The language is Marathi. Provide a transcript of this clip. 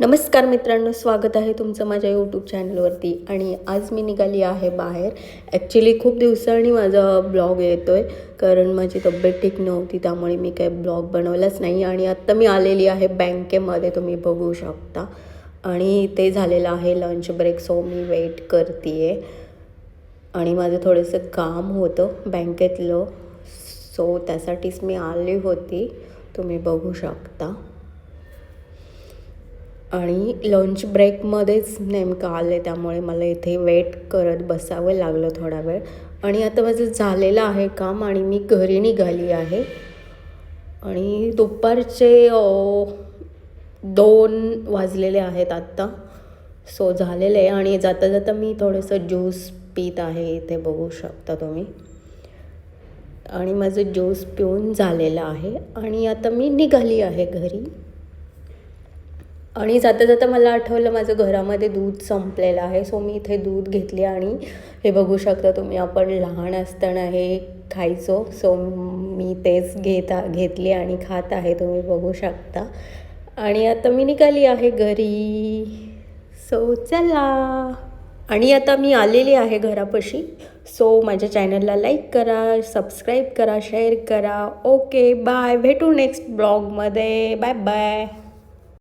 नमस्कार मित्रांनो स्वागत आहे तुमचं माझ्या यूट्यूब चॅनलवरती आणि आज मी निघाली आहे बाहेर. ॲक्च्युली खूप दिवसांनी माझा ब्लॉग येतो आहे कारण माझी तब्येत ठीक नव्हती त्यामुळे मी काही ब्लॉग बनवलाच नाही. आणि आत्ता मी आलेली आहे बँकेमध्ये तुम्ही बघू शकता. आणि ते झालेलं आहे लंच ब्रेक सो मी वेट करते आहे आणि माझं थोडंसं काम होतं बँकेतलं सो त्यासाठीच मी आली होती. तुम्ही बघू शकता. आणि लंच ब्रेकमध्येच नेमकं आले त्यामुळे मला इथे वेट करत बसावं लागलं थोडा वेळ. आणि आता माझं झालेलं आहे काम आणि मी घरी निघाली आहे. आणि दुपारचे दोन वाजलेले आहेत आत्ता. सो झालेले आहे आणि जाता जाता मी थोडंसं ज्यूस पीत आहे. इथे बघू शकता तुम्ही. आणि माझं ज्यूस पिऊन झालेलं आहे. आणि आता मी निघाली आहे घरी. आणि जाता जाता मला आठवलं माझं घरामध्ये दूध संपलेलं आहे. सो मी इथे दूध घेतले आणि हे बघू शकता तुम्ही आपण लहान असताना हे खायचो. सो मी तेच घेता घेतले आणि खात आहे तुम्ही बघू शकता. आणि आता मी निघाली आहे घरी. सो चला. आणि आता मी आलेली आहे घरापाशी. सो माझ्या चॅनलला लाईक करा सबस्क्राईब करा शेअर करा. ओके बाय भेटू नेक्स्ट ब्लॉगमध्ये बाय बाय